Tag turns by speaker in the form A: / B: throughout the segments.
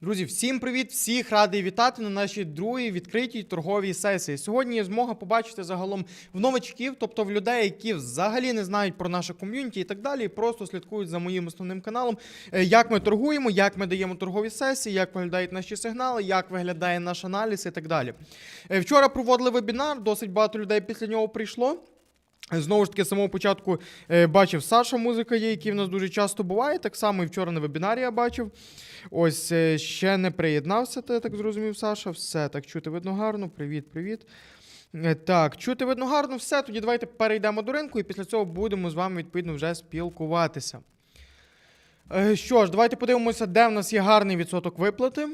A: Друзі, всім привіт! Всіх радий вітати на нашій другій відкритій торговій сесії. Сьогодні є змога побачити загалом в новачків, тобто в людей, які взагалі не знають про наше ком'юніті і так далі, і просто слідкують за моїм основним каналом, е, як ми торгуємо, як ми даємо торгові сесії, як виглядають наші сигнали, як виглядає наш аналіз і так далі. Е, Вчора проводили вебінар, досить багато людей після нього прийшло. Знову ж таки, з самого початку е, бачив Саша, музика є, який в нас дуже часто буває. Так само і вчора на вебінарі я бачив. Ось е, ще не приєднався, ти так зрозумів, Саша. Все так чути видно гарно. Привіт, привіт. Е, Так, чути видно гарно, все. Тоді давайте перейдемо до ринку, і після цього будемо з вами відповідно вже спілкуватися. Що ж, давайте подивимося, де в нас є гарний відсоток виплати.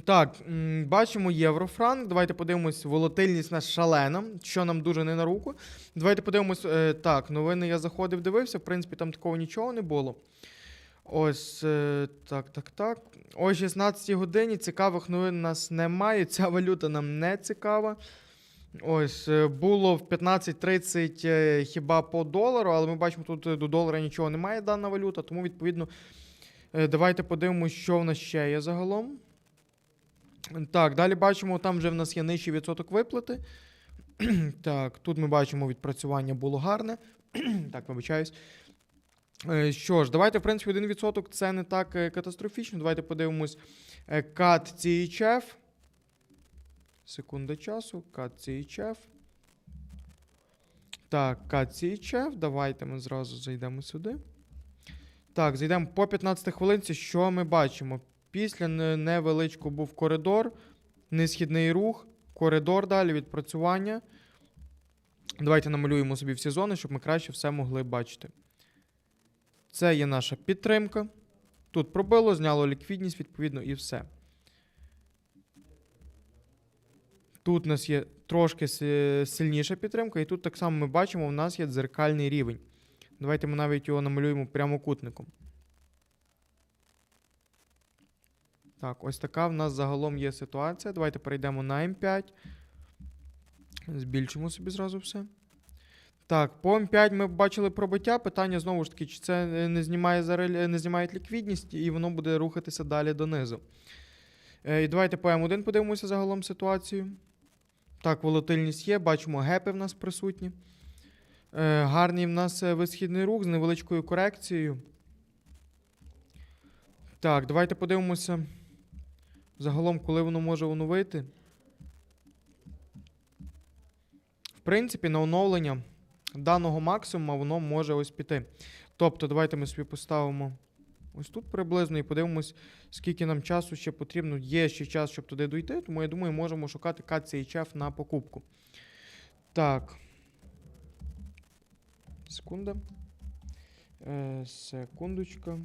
A: Так, бачимо єврофранк. Давайте подивимось, волатильність у нас шалена, що нам дуже не на руку. Давайте подивимось. Е, так, новини я заходив, дивився. В принципі, там такого нічого не було. Ось е, так, так, так. О 16 годині цікавих новин у нас немає. Ця валюта нам не цікава. Ось е, було в 15.30 е, хіба по долару, але ми бачимо, тут до долара нічого немає дана валюта, тому відповідно. Давайте подивимось, що в нас ще є загалом. Так, далі бачимо, там вже в нас є нижчий відсоток виплати. так, тут ми бачимо, відпрацювання було гарне. так, вибачаюсь. Е, Що ж, давайте, в принципі, 1% це не так е, катастрофічно. Давайте подивимось е, CAT CHF. Секунда часу. CAT CHF. Так, CAT CHF. Давайте ми зразу зайдемо сюди. Так, зайдемо по 15 хвилинці. Що ми бачимо? Після не- невеличку був коридор, несхідний рух, коридор далі, відпрацювання. Давайте намалюємо собі всі зони, щоб ми краще все могли бачити. Це є наша підтримка. Тут пробило, зняло ліквідність, відповідно, і все. Тут у нас є трошки сильніша підтримка, і тут так само ми бачимо, у нас є дзеркальний рівень. Давайте ми навіть його намалюємо прямокутником. Так, ось така в нас загалом є ситуація. Давайте перейдемо на М5. Збільшимо собі зразу все. Так, по М5 ми бачили пробиття. Питання знову ж таки, чи це не знімає не знімає ліквідність, і воно буде рухатися далі донизу. Е, І давайте по М1 подивимося загалом ситуацію. Так, волатильність є, бачимо, гепи в нас присутні. Е, Гарний в нас е, висхідний рух з невеличкою корекцією. Так, давайте подивимося. Загалом, коли воно може оновити. В принципі, на оновлення даного максимума воно може ось піти. Тобто, давайте ми собі поставимо ось тут приблизно і подивимось, скільки нам часу ще потрібно. Є ще час, щоб туди дойти, тому я думаю, можемо шукати CAT на покупку. Так. Секунда. Е, секундочка.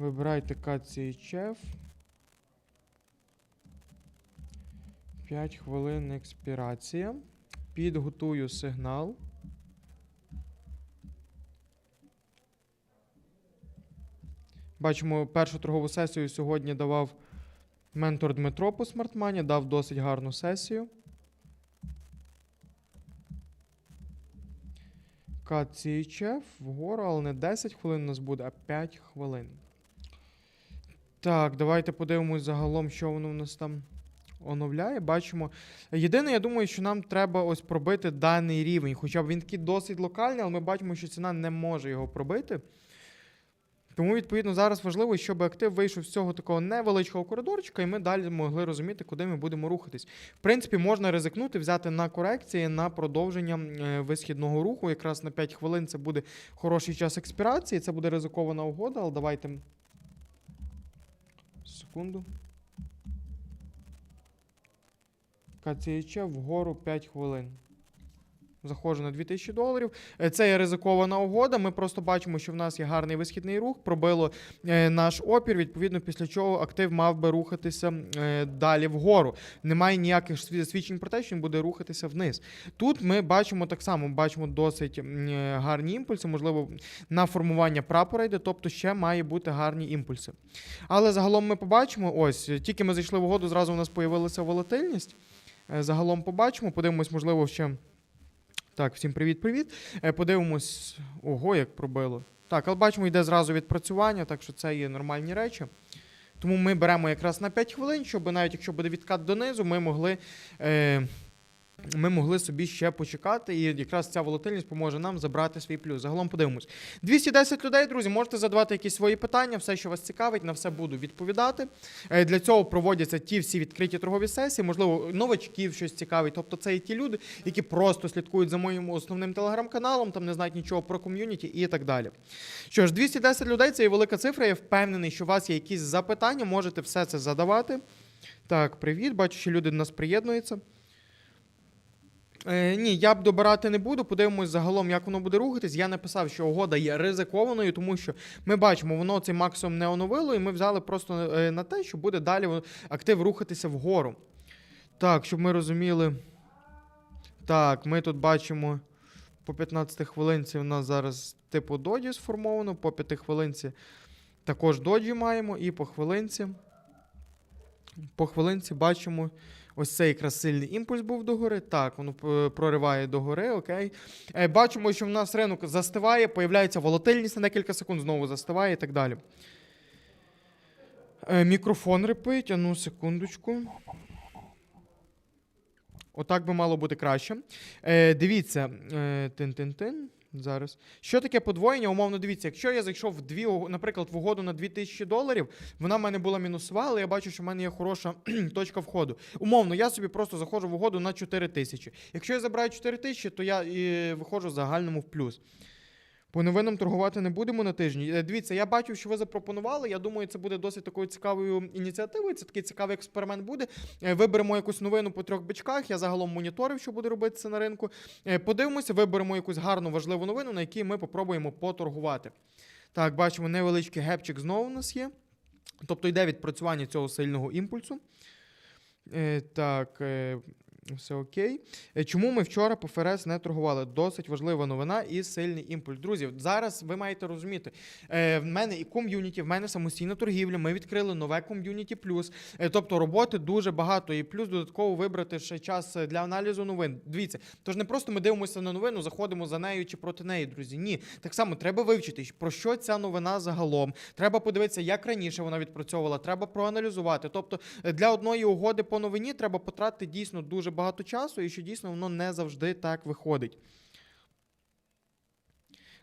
A: Вибирайте CAT 5 хвилин експірація. Підготую сигнал. Бачимо, першу торгову сесію сьогодні давав ментор Дмитро по смартмані, дав досить гарну сесію. CAT вгору, але не 10 хвилин у нас буде, а 5 хвилин. Так, давайте подивимось загалом, що воно в нас там оновляє. Бачимо. Єдине, я думаю, що нам треба ось пробити даний рівень. Хоча б він такий досить локальний, але ми бачимо, що ціна не може його пробити. Тому, відповідно, зараз важливо, щоб актив вийшов з цього такого невеличкого коридорчика, і ми далі могли розуміти, куди ми будемо рухатись. В принципі, можна ризикнути, взяти на корекції на продовження е, висхідного руху. Якраз на 5 хвилин це буде хороший час експірації. Це буде ризикована угода, але давайте. Секунду. КЦЧ вгору 5 хвилин. Заходжу на 2000 доларів. Е, Це є ризикована угода. Ми просто бачимо, що в нас є гарний висхідний рух, пробило е, наш опір, відповідно, після чого актив мав би рухатися е, далі вгору. Немає ніяких свідчень про те, що він буде рухатися вниз. Тут ми бачимо так само, бачимо досить гарні імпульси, можливо, на формування прапора йде, тобто ще має бути гарні імпульси. Але загалом ми побачимо, ось, тільки ми зайшли в угоду, зразу у нас появилася волатильність. Загалом побачимо, подивимось, можливо, ще. Так, всім привіт-привіт. Е, Подивимось. Ого, як пробило. Так, але бачимо, йде зразу відпрацювання, так що це є нормальні речі. Тому ми беремо якраз на 5 хвилин, щоб навіть якщо буде відкат донизу, ми могли. Е, ми могли собі ще почекати, і якраз ця волатильність поможе нам забрати свій плюс. Загалом подивимось. 210 людей, друзі, можете задавати якісь свої питання, все, що вас цікавить, на все буду відповідати. Е, Для цього проводяться ті всі відкриті торгові сесії, можливо, новачків щось цікавить. Тобто це і ті люди, які просто слідкують за моїм основним телеграм-каналом, там не знають нічого про ком'юніті і так далі. Що ж, 210 людей це є велика цифра. Я впевнений, що у вас є якісь запитання, можете все це задавати. Так, привіт, бачу, що люди до нас приєднуються. Е, ні, я б добирати не буду. Подивимось загалом, як воно буде рухатись. Я написав, що угода є ризикованою, тому що ми бачимо, воно цей максимум не оновило, і ми взяли просто е, на те, що буде далі актив рухатися вгору. Так, щоб ми розуміли. Так, ми тут бачимо по 15 хвилинці у нас зараз типу доджі сформовано, по 5 хвилинці також доджі маємо, і по хвилинці. По хвилинці бачимо. Ось цей якраз сильний імпульс був догори. Так, воно е, прориває догори, окей. Е, Бачимо, що в нас ринок застиває, появляється волатильність на декілька секунд, знову застиває і так далі. Е, Мікрофон репить, а ну секундочку. Отак би мало бути краще. Дивіться, тин-тин-тин. Зараз. Що таке подвоєння? Умовно, дивіться, якщо я зайшов в дві, наприклад, в угоду на 2000 доларів, вона в мене була мінусова, але я бачу, що в мене є хороша точка входу. Умовно, я собі просто заходжу в угоду на 4 тисячі. Якщо я забираю 4 тисячі, то я і виходжу в загальному в плюс. По новинам торгувати не будемо на тижні. Е, Дивіться, я бачив, що ви запропонували. Я думаю, це буде досить такою цікавою ініціативою. Це такий цікавий експеримент буде. Е, Виберемо якусь новину по трьох бичках. Я загалом моніторив, що буде робитися на ринку. Е, Подивимося, виберемо якусь гарну важливу новину, на якій ми попробуємо поторгувати. Так, бачимо, невеличкий гепчик знову у нас є. Тобто йде відпрацювання цього сильного імпульсу. Так, все окей. Е, Чому ми вчора по ФРС не торгували? Досить важлива новина і сильний імпульс. Друзі, зараз ви маєте розуміти, е, в мене і ком'юніті, в мене самостійна торгівля. Ми відкрили нове ком'юніті плюс. Е, тобто роботи дуже багато, і плюс додатково вибрати ще час для аналізу новин. Дивіться, тож не просто ми дивимося на новину, заходимо за нею чи проти неї, друзі. Ні, так само треба вивчити, про що ця новина загалом. Треба подивитися, як раніше вона відпрацьовувала. Треба проаналізувати. Тобто для одної угоди по новині треба потратити дійсно дуже багато часу, і що дійсно воно не завжди так виходить.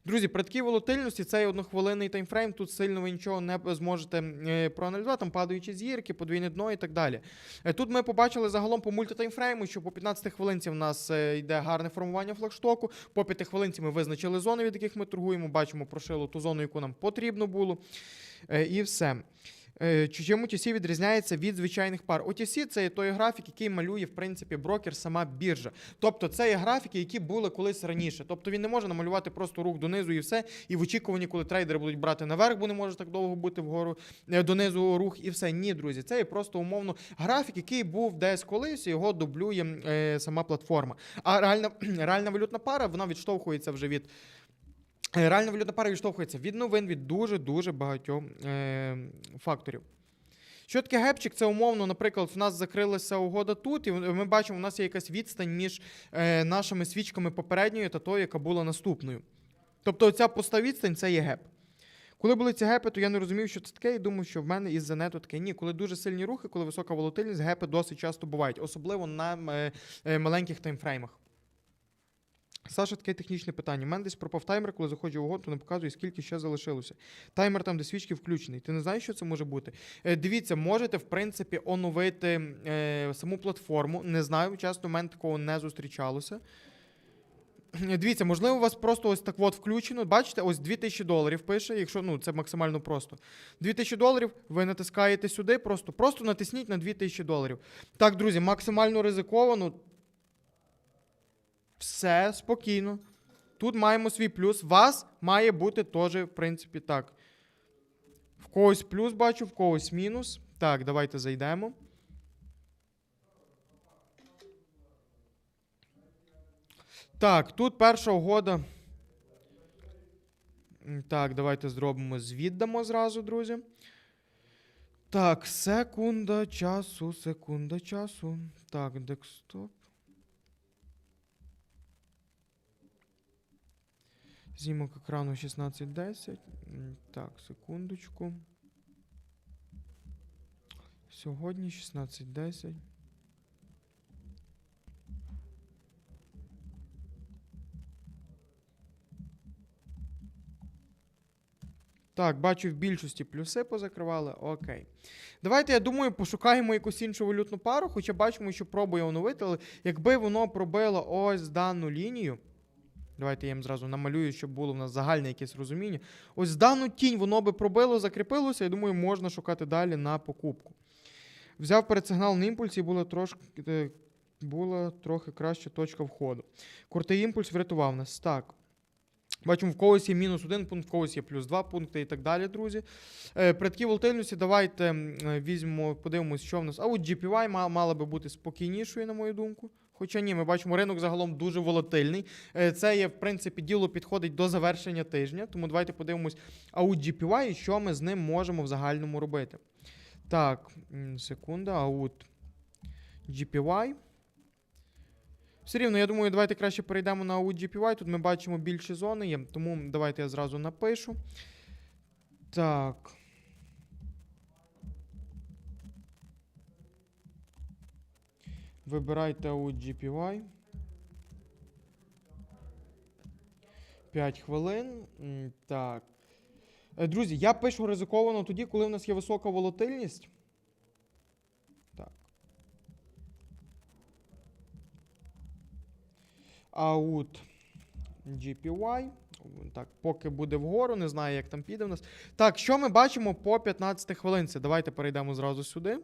A: Друзі, такій волатильності цей однохвилинний таймфрейм, тут сильно ви нічого не зможете е, проаналізувати, там падаючі зірки, подвійне дно і так далі. Е, Тут ми побачили загалом по мультитаймфрейму, що по 15 хвилинці в нас е, йде гарне формування флагштоку, по 5 хвилинці ми визначили зони, від яких ми торгуємо, бачимо, прошили ту зону, яку нам потрібно було. І все. Е, Чим OTC відрізняється від звичайних пар? OTC – це є той графік, який малює, в принципі, брокер, сама біржа. Тобто це є графіки, які були колись раніше. Тобто він не може намалювати просто рух донизу і все. І в очікуванні, коли трейдери будуть брати наверх, бо не може так довго бути вгору е, донизу рух і все. Ні, друзі, це є просто умовно графік, який був десь колись, його дублює е, сама платформа. А реальна, реальна валютна пара вона відштовхується вже від. Е, Реальна валютна пара відштовхується від новин, від дуже-дуже багатьох е, факторів. Що таке гепчик? Це умовно, наприклад, в нас закрилася угода тут, і ми бачимо, у нас є якась відстань між е, нашими свічками попередньою та тою, яка була наступною. Тобто ця пуста відстань це є геп. Коли були ці гепи, то я не розумів, що це таке, і думав, що в мене із-за нету таке. Ні, коли дуже сильні рухи, коли висока волатильність, гепи досить часто бувають, особливо на е, е, маленьких таймфреймах. Саша, таке технічне питання. У мене десь пропав таймер, коли заходжу в угоду, то не показує, скільки ще залишилося. Таймер там, де свічки включений. Ти не знаєш, що це може бути? Е, дивіться, можете, в принципі, оновити е, саму платформу. Не знаю, часто в мене такого не зустрічалося. Дивіться, можливо, у вас просто ось так от включено. Бачите, ось 2000 доларів пише, якщо ну, це максимально просто. 2000 доларів, ви натискаєте сюди, просто, просто натисніть на 2000 доларів. Так, друзі, максимально ризиковано. Все спокійно. Тут маємо свій плюс. Вас має бути теж, в принципі, так. В когось плюс бачу, в когось мінус. Так, давайте зайдемо. Так, тут перша угода. Так, давайте зробимо звіддамо зразу, друзі. Так, секунда часу, секунда часу. Так, декстоп. Знімок екрану 1610. Так, секундочку. Сьогодні 1610. Так, бачу в більшості плюси позакривали. Окей. Давайте, я думаю, пошукаємо якусь іншу валютну пару, хоча бачимо, що пробує оновити, але якби воно пробило ось дану лінію. Давайте я їм зразу намалюю, щоб було в нас загальне якесь розуміння. Ось дану тінь воно би пробило, закріпилося, я думаю, можна шукати далі на покупку. Взяв передсигнал на імпульсі і була трошки. е, Була трохи краща точка входу. Крутий імпульс врятував нас. Так. Бачимо, в когось є мінус один пункт, в когось є плюс два пункти і так далі, друзі. Е, такій волатильності давайте е, візьмемо, подивимось, що в нас. А от GPY мала би бути спокійнішою, на мою думку. Хоча ні, ми бачимо, ринок загалом дуже волатильний. Е, Це є, в принципі, діло підходить до завершення тижня. Тому давайте подивимось аут GPY і що ми з ним можемо в загальному робити. Так, секунда, аут GPY. Все рівно, я думаю, давайте краще перейдемо на аут GPY. Тут ми бачимо більші зони є, тому давайте я зразу напишу. Так. Вибирайте аут GPY. 5 хвилин. Так. Е, Друзі, я пишу ризиковано тоді, коли в нас є висока волатильність. Так. Аут GPY. Так, поки буде вгору, не знаю, як там піде в нас. Так, що ми бачимо по 15 хвилинці? Давайте перейдемо зразу сюди.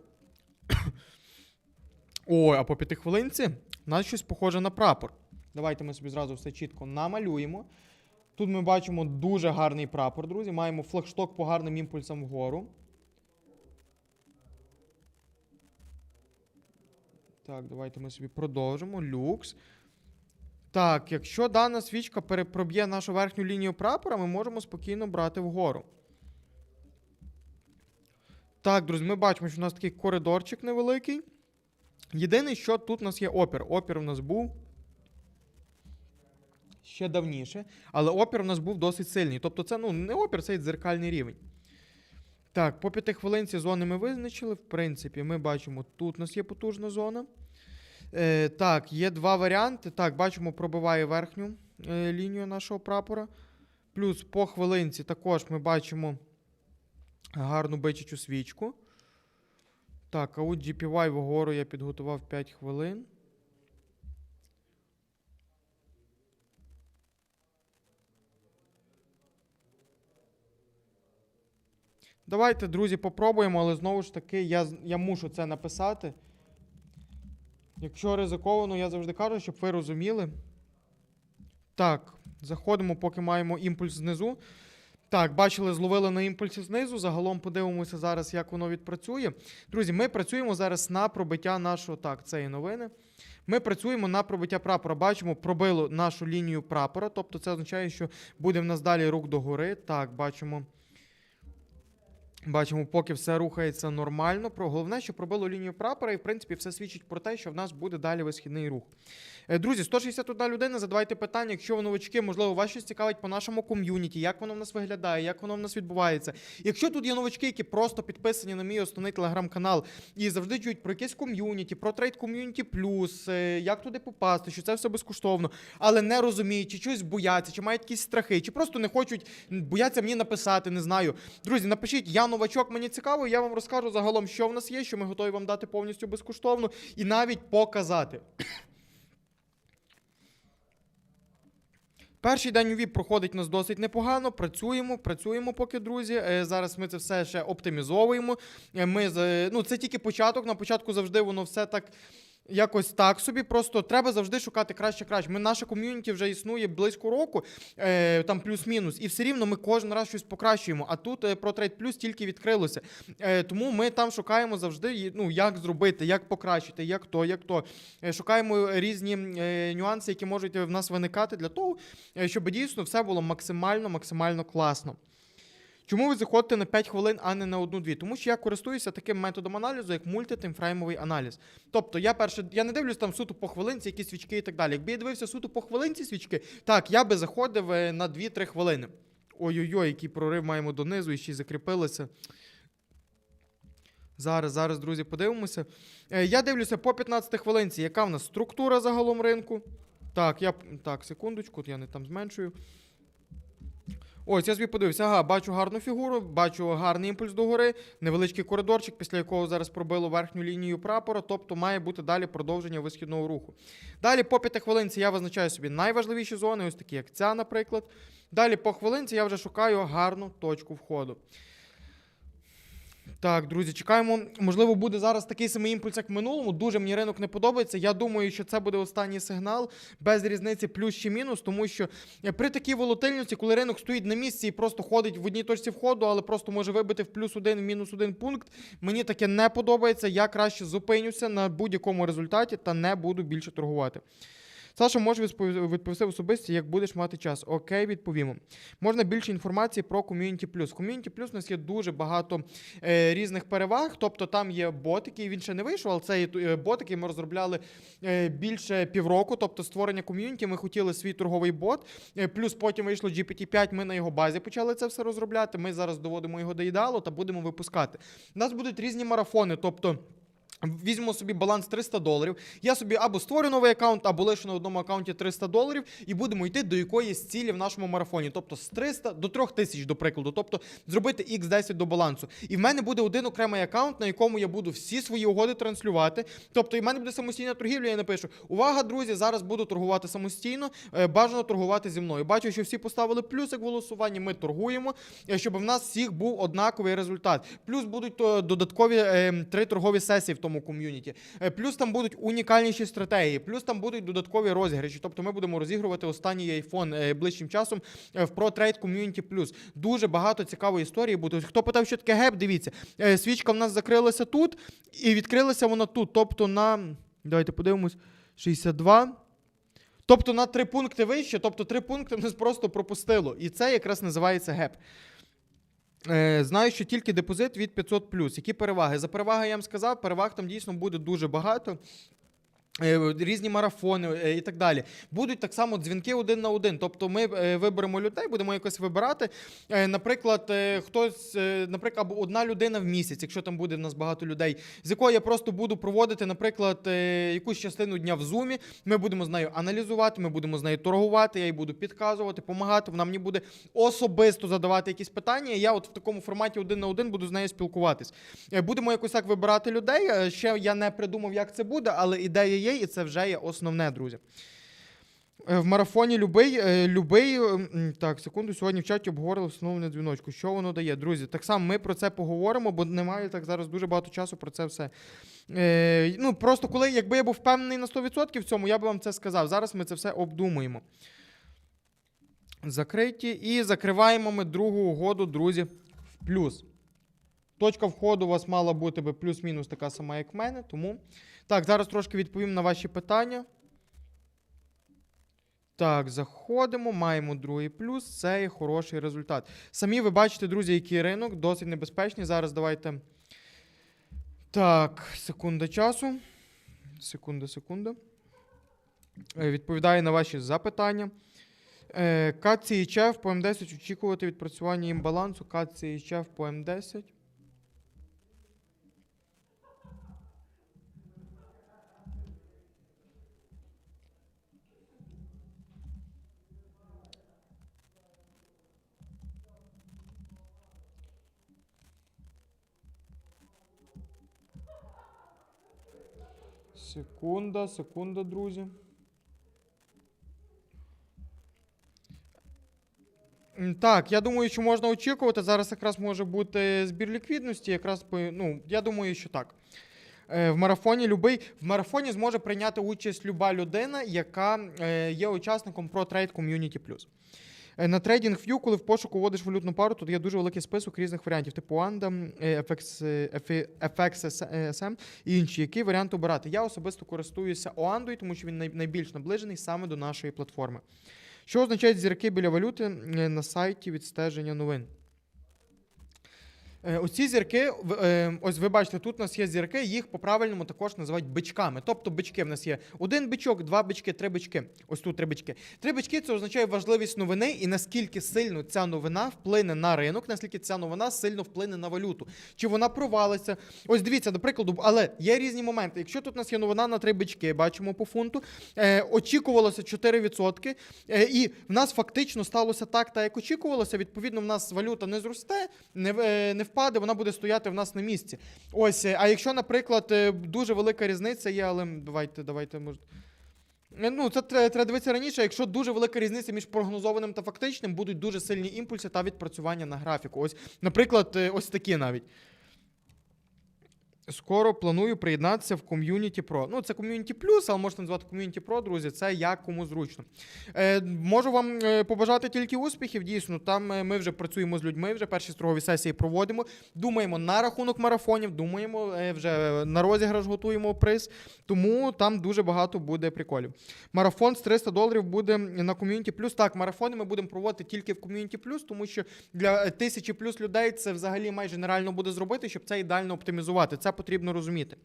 A: Ой, а по 5 хвилинці у нас щось похоже на прапор. Давайте ми собі зразу все чітко намалюємо. Тут ми бачимо дуже гарний прапор, друзі. Маємо флагшток по гарним імпульсам вгору. Так, давайте ми собі продовжимо. Люкс. Так, якщо дана свічка перепроб'є нашу верхню лінію прапора, ми можемо спокійно брати вгору. Так, друзі, ми бачимо, що у нас такий коридорчик невеликий. Єдине, що тут у нас є опір. Опір у нас був ще давніше, але опір у нас був досить сильний. Тобто, це ну, не опір, це дзеркальний рівень. Так, по п'яти хвилинці зони ми визначили. В принципі, ми бачимо, тут у нас є потужна зона. Е, так, є два варіанти. Так, бачимо, пробиває верхню е, лінію нашого прапора. Плюс по хвилинці також ми бачимо гарну бичачу свічку. Так, а от GPY вгору я підготував 5 хвилин. Давайте, друзі, попробуємо, але знову ж таки, я, я мушу це написати. Якщо ризиковано, я завжди кажу, щоб ви розуміли. Так, заходимо, поки маємо імпульс знизу. Так, бачили, зловили на імпульсі знизу. Загалом подивимося зараз, як воно відпрацює. Друзі, ми працюємо зараз на пробиття нашого. Так, це і новини. Ми працюємо на пробиття прапора. Бачимо, пробило нашу лінію прапора. Тобто це означає, що буде в нас далі рук догори. Так, бачимо. Бачимо, поки все рухається нормально. Про головне, що пробило лінію прапора, і в принципі все свідчить про те, що в нас буде далі висхідний рух. Е, Друзі, 161 людина. Задавайте питання, якщо ви новачки, можливо, вас щось цікавить по нашому ком'юніті, як воно в нас виглядає, як воно в нас відбувається. Якщо тут є новачки, які просто підписані на мій основний телеграм-канал і завжди чують про якесь ком'юніті, про трейд ком'юніті плюс, як туди попасти, що це все безкоштовно, але не розуміють, чи щось бояться, чи мають якісь страхи, чи просто не хочуть, бояться мені написати, не знаю. Друзі, напишіть, я новачок, мені цікаво, я вам розкажу загалом, що в нас є, що ми готові вам дати повністю безкоштовно і навіть показати. Перший день у ВІП проходить нас досить непогано. Працюємо, працюємо поки, друзі. Е, Зараз ми це все ще оптимізовуємо. Е, Ми з- ну, це тільки початок. На початку завжди воно все так. Якось так собі, просто треба завжди шукати краще краще. Ми наша ком'юніті вже існує близько року, е, там плюс-мінус, і все рівно ми кожен раз щось покращуємо. А тут е, про Trade Plus тільки відкрилося. Е, тому ми там шукаємо завжди, ну, як зробити, як покращити, як то, як то. Е, шукаємо різні е, нюанси, які можуть в нас виникати для того, е, щоб дійсно все було максимально, максимально класно. Чому ви заходите на 5 хвилин, а не на 1-2? Тому що я користуюся таким методом аналізу, як мультитимфреймовий аналіз. Тобто я перше, я не дивлюсь там суто по хвилинці, які свічки і так далі. Якби я дивився суто по хвилинці свічки, так, я би заходив е, на 2-3 хвилини. Ой-ой-ой, який прорив маємо донизу і ще й закріпилося. Зараз, зараз, друзі, подивимося. Е, Я дивлюся по 15 хвилинці, яка в нас структура загалом ринку. Так, я. Так, секундочку, я не там зменшую. Ось, я собі подивився, ага, бачу гарну фігуру, бачу гарний імпульс догори, невеличкий коридорчик, після якого зараз пробило верхню лінію прапора, тобто має бути далі продовження висхідного руху. Далі по п'яти хвилинці я визначаю собі найважливіші зони, ось такі, як ця, наприклад. Далі по хвилинці я вже шукаю гарну точку входу. Так, друзі, чекаємо. Можливо, буде зараз такий самий імпульс, як в минулому. Дуже мені ринок не подобається. Я думаю, що це буде останній сигнал без різниці плюс чи мінус, тому що е, при такій волатильності, коли ринок стоїть на місці і просто ходить в одній точці входу, але просто може вибити в плюс один, в мінус один пункт. Мені таке не подобається. Я краще зупинюся на будь-якому результаті та не буду більше торгувати. Саша, може відповісти особисто, як будеш мати час. Окей, відповімо. Можна більше інформації про Community Plus. Community Plus у нас є дуже багато е, різних переваг. Тобто там є бот, який він ще не вийшов, але це є е, бот, який ми розробляли е, більше півроку. Тобто створення ком'юніті. Ми хотіли свій торговий бот. Е, плюс потім вийшло GPT-5, Ми на його базі почали це все розробляти. Ми зараз доводимо його до ідеалу та будемо випускати. У нас будуть різні марафони, тобто. Візьмемо собі баланс 300 доларів. Я собі або створю новий аккаунт, або лишу на одному аккаунті 300 доларів, і будемо йти до якоїсь цілі в нашому марафоні. Тобто з 300 до 3000, до прикладу. Тобто зробити X10 до балансу. І в мене буде один окремий аккаунт, на якому я буду всі свої угоди транслювати. Тобто, і в мене буде самостійна торгівля. Я напишу: Увага, друзі! Зараз буду торгувати самостійно. е, Бажано торгувати зі мною. Бачу, що всі поставили плюсик в голосуванні. Ми торгуємо, е, щоб в нас всіх був однаковий результат. Плюс будуть додаткові е, три торгові сесії в тому ком'юніті. Е, Плюс там будуть унікальніші стратегії, плюс там будуть додаткові розіграші. Тобто ми будемо розігрувати останній iPhone е, ближчим часом е, в Pro Trade Community Plus. Дуже багато цікавої історії буде. Хто питав, що таке геп, дивіться. Свічка в нас закрилася тут і відкрилася вона тут. Тобто на. Давайте подивимось. 62. Тобто на три пункти вище, тобто три пункти нас просто пропустило. І це якраз називається геп. Е, Знаю, що тільки депозит від 500 Які переваги? За переваги я вам сказав, переваг там дійсно буде дуже багато. Е, Різні марафони е, і так далі. Будуть так само дзвінки один на один. Тобто ми е, виберемо людей, будемо якось вибирати. Наприклад, хтось, наприклад, або одна людина в місяць, якщо там буде в нас багато людей, з якою я просто буду проводити, наприклад, якусь частину дня в зумі. Ми будемо з нею аналізувати, ми будемо з нею торгувати, я їй буду підказувати, допомагати. Вона мені буде особисто задавати якісь питання. і Я от в такому форматі один на один буду з нею спілкуватись. Будемо якось так вибирати людей. Ще я не придумав, як це буде, але ідея є, і це вже є основне, друзі. Е, В марафоні любий, е, любий. е, Так, секунду. Сьогодні в чаті обговорили встановлення дзвіночку. Що воно дає? Друзі, так само ми про це поговоримо, бо немає так зараз дуже багато часу про це все. Е, ну, просто коли, якби я був впевнений на 100% в цьому, я би вам це сказав. Зараз ми це все обдумуємо. Закриті. І закриваємо ми другу угоду, друзі, в плюс. Точка входу у вас мала бути би плюс-мінус така сама, як в мене. Тому. Так, зараз трошки відповім на ваші питання. Так, заходимо, маємо другий плюс. Це є хороший результат. Самі ви бачите, друзі, який ринок, досить небезпечний. Зараз давайте. Так, секунда часу. Секунда, секунда. Е, Відповідаю на ваші запитання. Е, CHF по М10 очікувати відпрацювання імбалансу. CHF по М10. Секунда, секунда, друзі. Так, я думаю, що можна очікувати. Зараз якраз може бути збір ліквідності. Якраз ну, я думаю, що так. Е, В марафоні любий в марафоні зможе прийняти участь люба людина, яка е, є учасником Pro Trade Community На TradingView, коли в пошуку вводиш валютну пару, тут є дуже великий список різних варіантів, типу ANDA, е, FX, е, FXSM і інші. Який варіант обирати? Я особисто користуюся Оандою, тому що він найбільш наближений саме до нашої платформи. Що означають зірки біля валюти е, на сайті відстеження новин? Е, Оці зірки, е, ось ви бачите, тут у нас є зірки, їх по-правильному також називають бичками. Тобто бички в нас є один бичок, два бички, три бички. Ось тут три бички. Три бички це означає важливість новини і наскільки сильно ця новина вплине на ринок, наскільки ця новина сильно вплине на валюту. Чи вона провалиться? Ось дивіться, до прикладу, але є різні моменти. Якщо тут у нас є новина на три бички, бачимо по фунту, е, очікувалося 4%, е, і в нас фактично сталося так, так як очікувалося. Відповідно, в нас валюта не зросте, не, не впаде, вона буде стояти в нас на місці. Ось, е, а якщо, наприклад, е, дуже велика різниця є, але давайте, давайте, може. Ну, це треба дивитися раніше. Якщо дуже велика різниця між прогнозованим та фактичним, будуть дуже сильні імпульси та відпрацювання на графіку. Ось, наприклад, е, ось такі навіть. Скоро планую приєднатися в ком'юніті Pro. Ну, це ком'юніті плюс, але можна назвати ком'юніті Pro, друзі. Це як кому зручно. Е, можу вам е, побажати тільки успіхів. Дійсно, там е, ми вже працюємо з людьми, вже перші строгові сесії проводимо. Думаємо на рахунок марафонів, думаємо, е, вже на розіграш готуємо приз. Тому там дуже багато буде приколів. Марафон з 300 доларів буде на ком'юніті плюс. Так, марафони ми будемо проводити тільки в ком'юніті плюс, тому що для тисячі плюс людей це взагалі майже нереально буде зробити, щоб це ідеально оптимізувати. Це потрібно розуміти.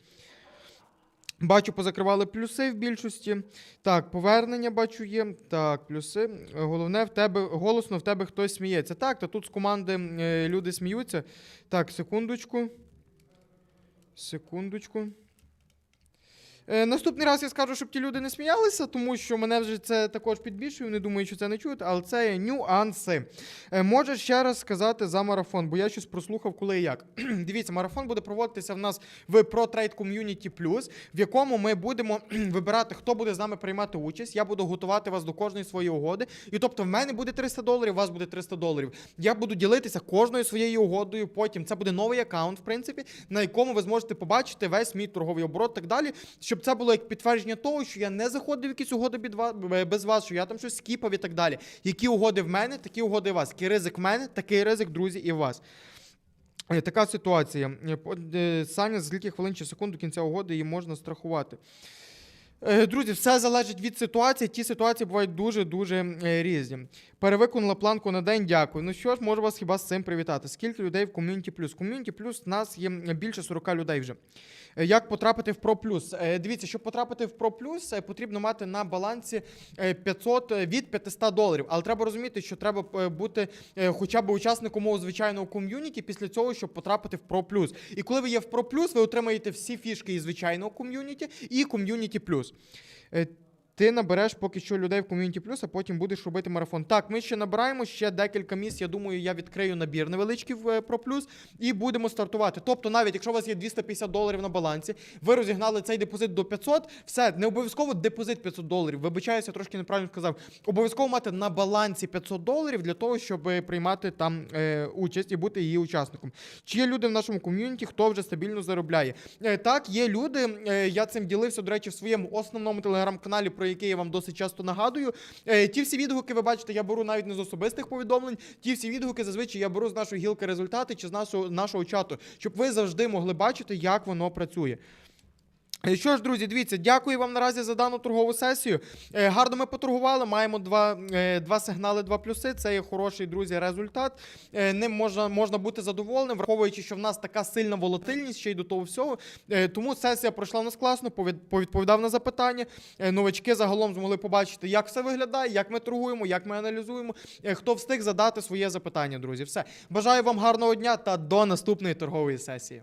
A: Бачу, позакривали плюси в більшості. Так, повернення бачу є. Так, плюси. Головне, в тебе голосно в тебе хтось сміється. Так, та тут з команди е, люди сміються. Так, секундочку. Секундочку. Е, наступний раз я скажу, щоб ті люди не сміялися, тому що мене вже це також підбільшує, вони думають, що це не чують, але це нюанси. Е, ще раз сказати за марафон, бо я щось прослухав, коли і як. Дивіться, марафон буде проводитися в нас в Pro Trade Community Plus, в якому ми будемо вибирати, хто буде з нами приймати участь. Я буду готувати вас до кожної своєї угоди. І тобто, в мене буде 300 доларів, у вас буде 300 доларів. Я буду ділитися кожною своєю угодою. Потім це буде новий аккаунт, в принципі, на якому ви зможете побачити весь мій торговий оборот, так далі, щоб це було як підтвердження того, що я не заходив в якісь угоди від вас, без вас, що я там щось скіпав і так далі. Які угоди в мене, такі угоди у вас. Який ризик в мене, такий ризик, друзі, і у вас. Е, Така ситуація. Е, е, Саня, за скільки хвилин чи секунд до кінця угоди її можна страхувати. Друзі, все залежить від ситуації. Ті ситуації бувають дуже-дуже різні. Перевиконала планку на день, дякую. Ну що ж, можу вас хіба з цим привітати. Скільки людей в ком'юніті плюс? Ком'юніті плюс нас є більше 40 людей вже. Е, Як потрапити в Pro Plus? Е, Дивіться, щоб потрапити в Pro Plus, е, потрібно мати на балансі е, 500 е, від 500 доларів. Але треба розуміти, що треба бути хоча б учасником мого звичайного ком'юніті після цього, щоб потрапити в Pro Plus. І коли ви є в Pro Plus, ви отримаєте всі фішки із звичайного ком'юніті і ком'юніті плюс. Ти набереш поки що людей в ком'юніті плюс, а потім будеш робити марафон. Так, ми ще набираємо ще декілька місць. Я думаю, я відкрию набір невеличкий в е, Pro Plus і будемо стартувати. Тобто, навіть якщо у вас є 250 доларів на балансі, ви розігнали цей депозит до 500, все, не обов'язково депозит 500 доларів. Вибачаюся, трошки неправильно сказав. Обов'язково мати на балансі 500 доларів для того, щоб е, приймати там е, участь і бути її учасником. Чи є люди в нашому ком'юніті, хто вже стабільно заробляє? Е, так, є люди. Е, я цим ділився, до речі, в своєму основному телеграм-каналі, про який я вам досить часто нагадую. Е, ті всі відгуки, ви бачите, я беру навіть не з особистих повідомлень. Ті всі відгуки зазвичай я беру з нашої гілки результати чи з нашого, нашого чату, щоб ви завжди могли бачити, як воно працює. Е, Що ж, друзі, дивіться, дякую вам наразі за дану торгову сесію. Е, Гарно ми поторгували. Маємо два, е, два сигнали, два плюси. Це є хороший, друзі, результат. Ним можна, можна бути задоволеним, враховуючи, що в нас така сильна волатильність ще й до того всього. Тому сесія пройшла в нас класно, повід- повідповідав на запитання. Новачки загалом змогли побачити, як все виглядає, як ми торгуємо, як ми аналізуємо. Хто встиг задати своє запитання, друзі. Все. Бажаю вам гарного дня та до наступної торгової сесії.